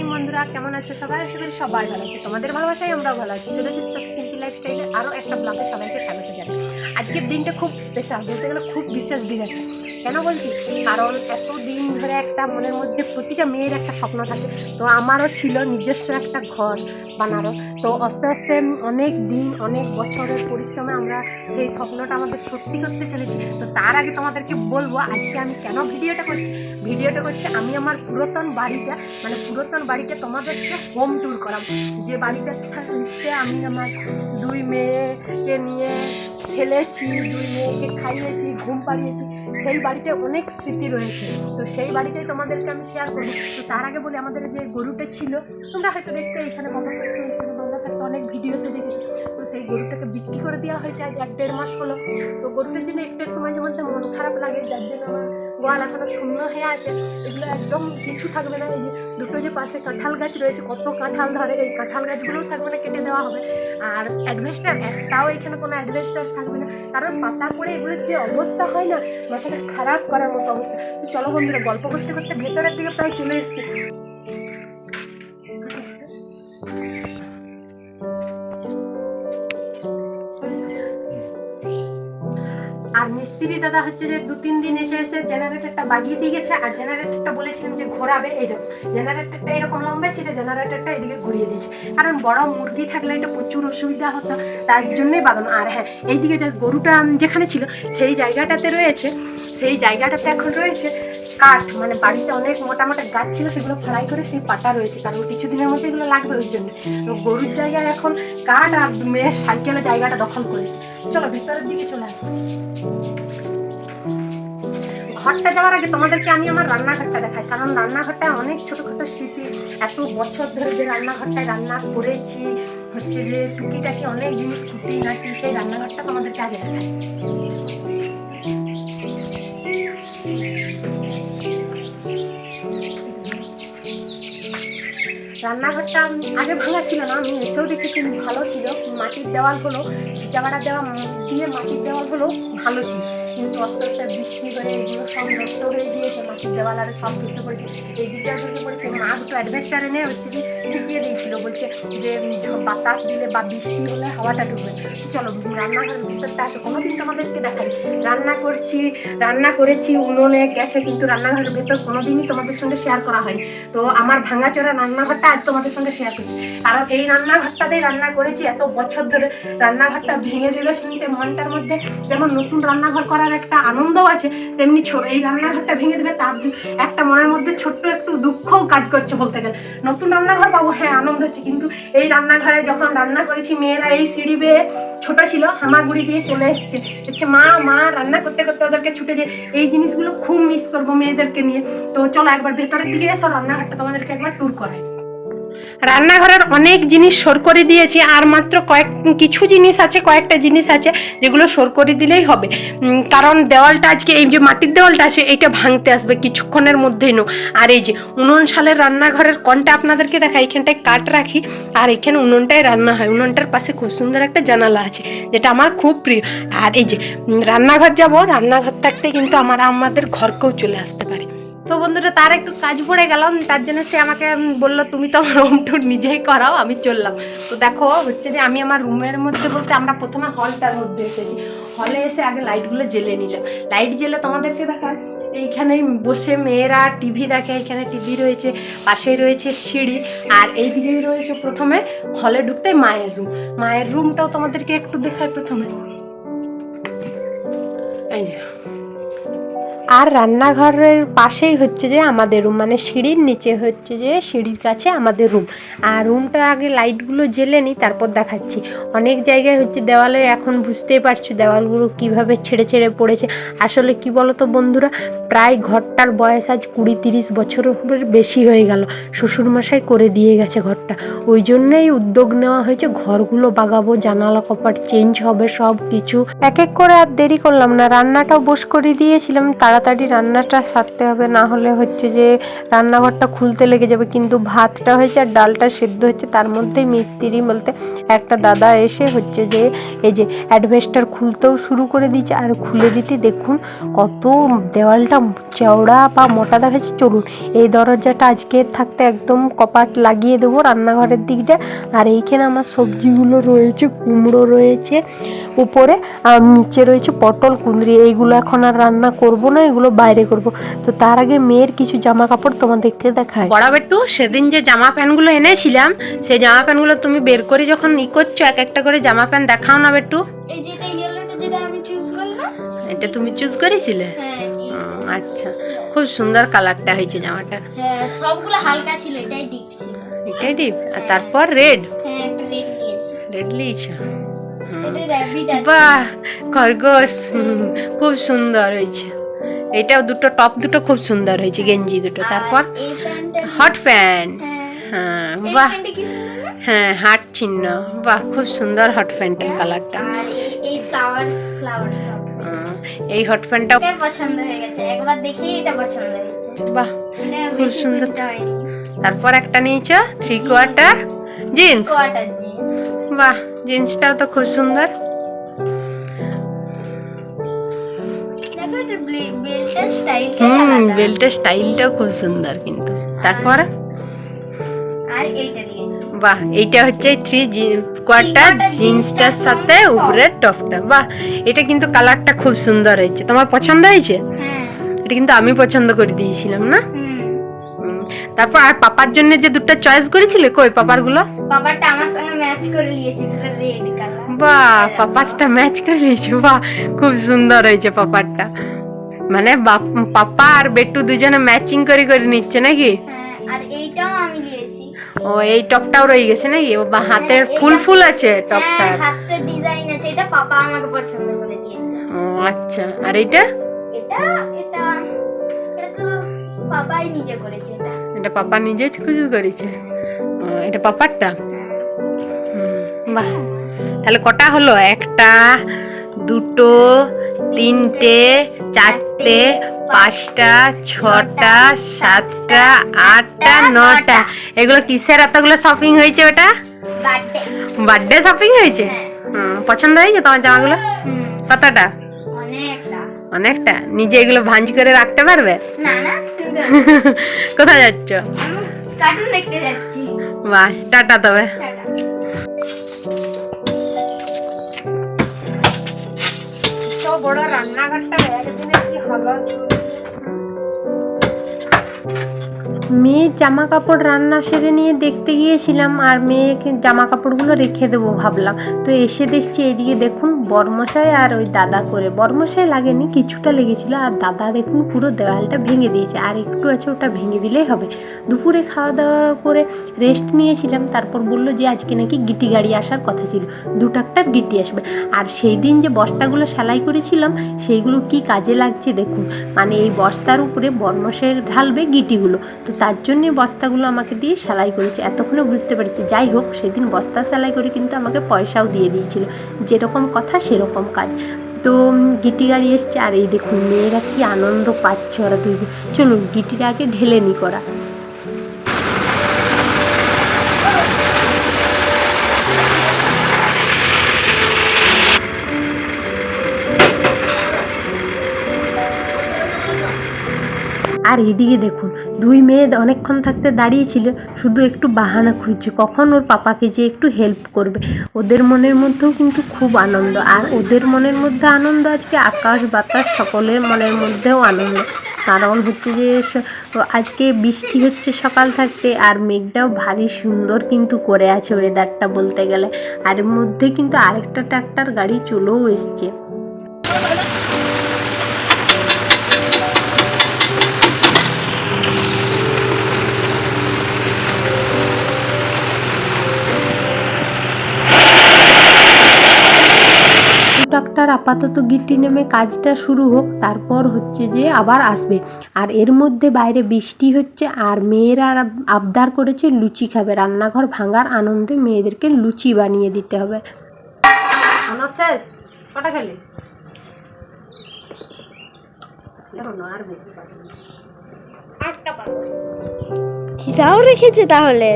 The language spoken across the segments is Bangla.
মর্নিং বন্ধুরা, কেমন আছো সবাই? আশা করি সবাই ভালো আছে। তোমাদের ভালোবাসায় আমরাও ভালো আছি। সুরজিৎ সিম্পল লাইফস্টাইলে আরও একটা ব্লগে সবাইকে স্বাগত জানাই। আজকের দিনটা খুব স্পেশাল বলতে গেলে খুব বিশেষ দিন একটা কেন বলছি? কারণ এত দিন ধরে একটা মনের মধ্যে প্রতিটা মেয়ের একটা স্বপ্ন থাকে। তো আমারও ছিল নিজস্ব একটা ঘর বানানো। তো আস্তে আস্তে অনেক দিন, অনেক বছরের পরিশ্রমে আমরা সেই স্বপ্নটা আমাদের সত্যি করতে চলেছি। তো তার আগে তোমাদেরকে বলব, আজকে আমি কেন ভিডিওটা করছি? ভিডিওটা করছি আমি আমার পুরাতন বাড়িটা মানে পুরাতন বাড়িতে তোমাদেরকে হোম ট্যুর করাম যে বাড়িতে থাকতে আমি আমার দুই মেয়েকে নিয়ে খেলেছি, দুই মেয়েকে খাইয়েছি, ঘুম পাড়িয়েছি। সেই বাড়িতে অনেক স্মৃতি রয়েছে। তো সেই বাড়িটাই তোমাদেরকে আমি শেয়ার করব। তো তার আগে বলি, আমাদের যে গরুটা ছিল, তোমরা হয়তো দেখতে এখানে এখানে অনেক ভিডিওতে দেখেছি। তো সেই গরুটাকে বিক্রি করে দেওয়া হয়েছে আজ এক দেড় মাস হলো। তো গরুটার জন্য একটু একটু মাঝে মধ্যে মন খারাপ লাগে, যার জন্য আমার গোয়াল এখনও শূন্য হয়ে আছে। এগুলো একদম কিছু থাকবে না, এই যে দুটো যে পাশে কাঁঠাল গাছ রয়েছে, কত কাঁঠাল ধরে, এই কাঁঠাল গাছগুলোও থাকবে না, কেটে দেওয়া হবে। আর অ্যাডভেস্টার একটাও এখানে কোনো অ্যাডভেস্টার থাকবে না। কারণ পাতা করে এগুলোর যে অবস্থা হয় না, মাথাটা খারাপ করার মতো অবস্থা। চলো বন্ধুরা, গল্প করতে করতে ভেতরের দিকে প্রায় চলে এসেছি। দাদা হচ্ছে যে দু তিন দিন এসে এসে জেনারেটরটা বাগিয়ে দিয়ে গেছে, আর জেনারেটরটা বলেছিলাম যে ঘোরাবে। এই দেখো জেনারেটরটা এরকম লম্বা ছিল জেনারেটরটা এদিকে ঘুরিয়ে দিয়েছে। কারণ বড় মুরগি থাকলে এটা প্রচুর অসুবিধা হতো, তার জন্যই বাগানো। আর হ্যাঁ এইদিকে যে গরুটা যেখানে ছিল, সেই জায়গাটাতে রয়েছে, সেই জায়গাটাতে এখন রয়েছে কাঠ। মানে বাড়িতে অনেক মোটা গাছ ছিল, সেগুলো ফ্রাই করে সেই পাতা রয়েছে। কারণ কিছুদিনের মধ্যে এগুলো লাগবে ওই জন্য। গরুর জায়গায় এখন কাঠ আর মেয়ের সাইকেলের জায়গাটা দখল করেছে। চলো ভিতরের দিকে চলে আসো। ঘরটা যাওয়ার আগে তোমাদেরকে আমি আমার রান্নাঘরটা দেখাই। কারণ রান্নাঘরটায় অনেক ছোটোখাটো স্মৃতি। এত বছর ধরে যে রান্নাঘরটায় রান্না করেছি, হচ্ছে যে টুকিটাকি অনেক জিনিস খুঁটি নাটি সেই রান্নাঘরটা তোমাদেরকে আগে দেখাই। রান্নাঘরটা আগে ভাঙা ছিল না, আমি এসেও দেখেছি ভালো ছিল। মাটির দেওয়াল হলো চিটাবাড়া দেওয়া দিয়ে মাটির দেওয়াল হলো ভালো ছিল। কিন্তু আস্তে আস্তে বৃষ্টি হয়ে এগুলো সব নষ্ট হয়ে গিয়েছে, মাটির দেওয়াল আর সব কিছু পড়েছে এই দিকটা ঢুকে পড়েছে মা, দুটো অ্যাডভেস্টার এনে হচ্ছে যে ঢুকিয়ে দিয়েছিল, বলছে যে বাতাস দিলে বা বৃষ্টি হলে হাওয়াটা ঢুকবে চলো রান্নাঘরের ভিতরটা আসো কোনোদিন তোমাদেরকে দেখাই। রান্না করছি, রান্না করেছি, উনুনে, গ্যাসে, কিন্তু রান্নাঘরের ভেতর কোনোদিনই তোমাদের সঙ্গে শেয়ার করা হয় তো আমার ভাঙাচোরা রান্নাঘরটা আজ তোমাদের সঙ্গে শেয়ার করছি। কারণ এই রান্নাঘরটাতেই রান্না করেছি, এত বছর ধরে রান্নাঘরটা ভেঙে দিলে শুনতে মনটার মধ্যে যেমন নতুন রান্নাঘর করার একটা আনন্দও আছে। তেমনি এই রান্নাঘরটা ভেঙে দেবে তার একটা মনের মধ্যে ছোট্ট একটু দুঃখও কাজ করছে বলতে গেলে। নতুন রান্নাঘর পাবো হ্যাঁ আনন্দ হচ্ছে। কিন্তু এই রান্নাঘরে যখন রান্না করেছি মেয়েরা এই সিঁড়ি বেয়ে ছোট ছিল হামাগুড়ি দিয়ে চলে এসছে। বলছে মা মা রান্না করতে করতে ওদেরকে ছুটে যে এই জিনিসগুলো খুব মিস করব মেয়েদেরকে নিয়ে। তো চলো একবার ভেতরের দিকে এসো রান্নাঘরটা তোমাদেরকে একবার ট্যুর করাই। রান্নাঘরের অনেক জিনিস সর করে দিয়েছি, আর মাত্র কয়েক, কিছু জিনিস আছে, কয়েকটা জিনিস আছে যেগুলো সর করে দিলেই হবে। কারণ দেওয়ালটা আজকে, এই যে মাটির দেওয়ালটা আছে এটা ভাঙতে আসবে, কিছুক্ষণের মধ্যেই নো আর এই যে উনুন সালের রান্নাঘরের কনটা আপনাদেরকে দেখা এখানটায় কাট রাখি, আর এখানে উনুনটায় রান্না হয়। উনুনটার পাশে খুব সুন্দর একটা জানালা আছে, যেটা আমার খুব প্রিয়। আর এই যে রান্নাঘর যাব, রান্নাঘর থাকতে কিন্তু আমার আমাদের ঘরকেও চলে আসতে পারে। তো বন্ধুরা, তার একটু কাজ পড়ে গেলাম, তার জন্য সে আমাকে বলল, তুমি তো আমার রুম টুর নিজেই করাও, আমি চললাম। তো দেখো, হচ্ছে যে আমি আমার রুমের মধ্যে বলতে আমরা প্রথমে হলটার মধ্যে এসেছি। হলে এসে আগে লাইটগুলো জ্বেলে নিলাম। লাইট জ্বেলে তোমাদেরকে দেখায় এইখানে বসে মেয়েরা টিভি দেখে, এখানে টিভি রয়েছে, পাশেই রয়েছে সিঁড়ি, আর এইদিকেই রয়েছে প্রথমে হলে ঢুকতে মায়ের রুম মায়ের রুমটাও তোমাদেরকে একটু দেখায় প্রথমে। এই যে। আর রান্নাঘরের পাশেই হচ্ছে যে আমাদের রুম মানে সিঁড়ির নিচে হচ্ছে যে সিঁড়ির কাছে আমাদের রুম আর রুমটা আগে লাইটগুলো জ্বেলে নিই তারপর দেখাচ্ছি। অনেক জায়গায় হচ্ছে দেওয়ালে এখন বুঝতেই পারছ দেওয়ালগুলো কীভাবে ছেড়ে ছেড়ে পড়েছে। আসলে কি বলো তো বন্ধুরা, প্রায় ঘরটার বয়স আজ কুড়ি তিরিশ বছরের বেশি হয়ে গেল। শ্বশুরমশাই করে দিয়ে গেছে ঘরটা। ওই জন্যই উদ্যোগ নেওয়া হয়েছে, ঘরগুলো বাগাবো, জানালা কপাট চেঞ্জ হবে সব কিছু এক এক করে আর দেরি করলাম না, রান্নাটাও বস করে দিয়েছিলাম, তাড়াতাড়ি তাড়াতাড়ি রান্নাটা সারতে হবে, না হলে হচ্ছে যে রান্নাঘরটা খুলতে লেগে যাবে। কিন্তু ভাতটা হয়েছে আর ডালটা সেদ্ধ হচ্ছে, তার মধ্যেই মিস্ত্রি বলতে একটা দাদা এসে হচ্ছে যে, এই যে অ্যাডভেস্টার খুলতেও শুরু করে দিয়েছে। আর খুলে দিতে দেখুন কত দেওয়ালটা চওড়া বা মোটা দেখাচ্ছে চলুন, এই দরজাটা আজকে থাকতে একদম কপাট লাগিয়ে দেবো রান্নাঘরের দিকটা। আর এইখানে আমার সবজিগুলো রয়েছে, কুমড়ো রয়েছে, উপরে আর নিচে রয়েছে পটল, কুঁদরি। এইগুলো এখন আর রান্না করব না, এগুলো বাইরে করব। তো তার আগে মেয়ের কিছু জামা কাপড় তোমাদেরকে দেখায় বড় বেটু সেদিন যে জামা প্যান্টগুলো এনেছিলাম, সেই জামা প্যান্টগুলো তুমি বের করে যখন ই করছ এক একটা করে জামা প্যান্ট দেখাও না বেটু। এই যেটা ইয়েলোটা যেটা আমি চুজ করলাম। এটা তুমি চুজ করেছিলে? হ্যাঁ আচ্ছা। খুব সুন্দর কালারটা হয়েছে জামাটার হ্যাঁ সবগুলো হালকা ছিল এটাই ডিপ ছিল। এটাই ডিপ আর তারপর রেড হ্যাঁ একটা রেড নিয়েছি রেড লিয়েছো বাহ খরগোশ। খুব সুন্দর হয়েছে। এটাও দুটো টপ দুটো খুব সুন্দর হয়েছে গেঞ্জি দুটো। তারপর হট প্যান্ট হ্যাঁ বাহ? হ্যাঁ হাট চিহ্ন। বাহ খুব সুন্দর হট প্যান্টের কালারটা এই- এই ফ্লাওয়ার্স ফ্লাওয়ার্স এই হট প্যান্টটা পছন্দ হয়ে গেছে। একবার দেখেই এটা পছন্দ হয়েছে বাহ খুব সুন্দর। তারপর একটা নিয়েছো থ্রি কোয়ার্টার জিন্স বাহ জিন্সটাও তো খুব সুন্দর। বেল্টের স্টাইলটা হুম বেল্টের স্টাইলটাও খুব সুন্দর কিন্তু। তারপর? বাহ এইটা হচ্ছে থ্রি কোয়ার্টার জিন্সটার সাথে উপরের টপটা। বাহ এটা কিন্তু কালারটা খুব সুন্দর হয়েছে। তোমার পছন্দ হয়েছে? হ্যাঁ। এটা কিন্তু আমি পছন্দ করে দিয়েছিলাম না। তারপর আর পাপার জন্য যে দুটো চয়েস করেছিলে কই পাপারগুলো বাবারটা আমার সঙ্গে ম্যাচ করে নিয়েছে পুরো রেড কালার বাহ পাপারটা ম্যাচ করে নিয়েছো বাহ খুব সুন্দর হয়েছে পাপারটা। মানে পাপা আর বেটু দুজনে ম্যাচিং করে করে নিচ্ছে নাকি? হ্যাঁ। ও এই টপটাও রয়ে গেছে নাকি? ও বা হাতের ফুল ফুল আছে হ্যাঁ টপটার। হাতে ডিজাইন আছে। এটা পাপা আমাকে পছন্দ করে দিয়েছে। ও আচ্ছা। আর এইটা? এটা এটা এটা তো পাপাই নিজে করেছে এটা। এটা পাপা নিজে খুঁজে করেছে? ও, এটা পাপারটা? বাহ। তাহলে কটা হলো? একটা দুটো তিনটে চারটে পাঁচটা ছটা সাতটা আটটা নটা। এগুলো কিসের এতগুলো শপিং হয়েছে ওটা বার্থডে শপিং হয়েছে? হুম, পছন্দ হয়েছে তোমার জামাগুলো? কতটা? অনেকটা। অনেকটা? নিজে এগুলো ভাঁজ করে রাখতে পারবে। কোথায় যাচ্ছ? বাহ টাটা তবে। বড় রান্নাঘরটা একদিনে কি হলো মেয়ের জামা কাপড় রান্না সেরে নিয়ে দেখতে গিয়েছিলাম আর মেয়েকে জামা কাপড়গুলো রেখে দেবো ভাবলাম। তো এসে দেখছি এদিকে দেখুন বর্মশাই আর ওই দাদা করে। বর্মশাই লাগেনি, কিছুটা লেগেছিল আর দাদা দেখুন পুরো দেওয়ালটা ভেঙে দিয়েছে। আর একটু আছে ওটা ভেঙে দিলেই হবে। দুপুরে খাওয়া দাওয়া করে রেস্ট নিয়েছিলাম, তারপর বলল যে আজকে নাকি গিটি গাড়ি আসার কথা ছিল। দু ট্রাক্টার গিটি আসবে। আর সেই দিন যে বস্তাগুলো সেলাই করেছিলাম, সেইগুলো কি কাজে লাগছে দেখুন। মানে এই বস্তার উপরে বর্মশাই ঢালবে গিটিগুলো। তো তার জন্যে বস্তাগুলো আমাকে দিয়ে সেলাই করেছে। এতক্ষণে বুঝতে পেরেছি। যাই হোক, সেদিন বস্তা সেলাই করে কিন্তু আমাকে পয়সাও দিয়ে দিয়েছিল। যেরকম কথা সেরকম কাজ। তো গিটি গাড়ি এসছে। আর এই দেখুন, মেয়েরা কি আনন্দ পাচ্ছে ওরা দুই চলুন গিটির আগে ঢেলে নি করা। আর এদিকে দেখুন, দুই মেয়ে অনেকক্ষণ থাকতে দাঁড়িয়েছিল শুধু একটু বাহানা খুঁজছে, কখন ওর পাপাকে যে একটু হেল্প করবে। ওদের মনের মধ্যেও কিন্তু খুব আনন্দ, আর ওদের মনের মধ্যে আনন্দ আজকে আকাশ বাতাস সকলের মনের মধ্যেও আনন্দ। কারণ হচ্ছে যে আজকে বৃষ্টি হচ্ছে সকাল থাকতে, আর মেঘটাও ভারী সুন্দর কিন্তু করে আছে ওয়েদারটা বলতে গেলে। আর মধ্যে কিন্তু আরেকটা ট্রাক্টর গাড়ি চলেও এসছে। ডাক্তার আপাতত গিট্টি নেমে কাজটা শুরু হোক তারপর হচ্ছে যে আবার আসবে। আর এর মধ্যে বাইরে বৃষ্টি হচ্ছে আর মেয়েরা আবদার করেছে লুচি খাবে। রান্নাঘর ভাঙার আনন্দে মেয়েদেরকে লুচি বানিয়ে দিতে হবে। কটা খেলি? হিসাব রেখেছে তাহলে।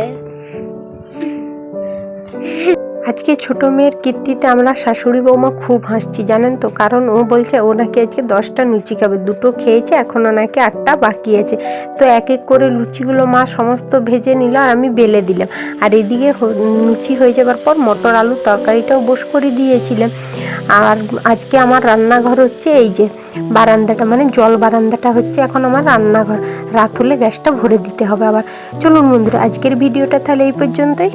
আজকে ছোট মেয়ের কীর্তিতে আমরা শাশুড়ি বৌমা খুব হাসছি, জানেন তো? কারণ ও বলছে, ও নাকি আজকে দশটা লুচি খাবে। দুটো খেয়েছে, এখনও নাকি আটটা বাকি আছে। তো এক এক করে লুচিগুলো মা সমস্ত ভেজে নিল আর আমি বেলে দিলাম। আর এদিকে লুচি হয়ে যাবার পর মটর আলুর তরকারিটাও বস করে দিয়েছিলাম। আর আজকে আমার রান্নাঘর হচ্ছে এই যে, বারান্দাটা মানে জল বারান্দাটা হচ্ছে এখন আমার রান্নাঘর। রাত হলে গ্যাসটা ভরে দিতে হবে আবার। চলুন বন্ধুরা, আজকের ভিডিওটা তাহলে এই পর্যন্তই।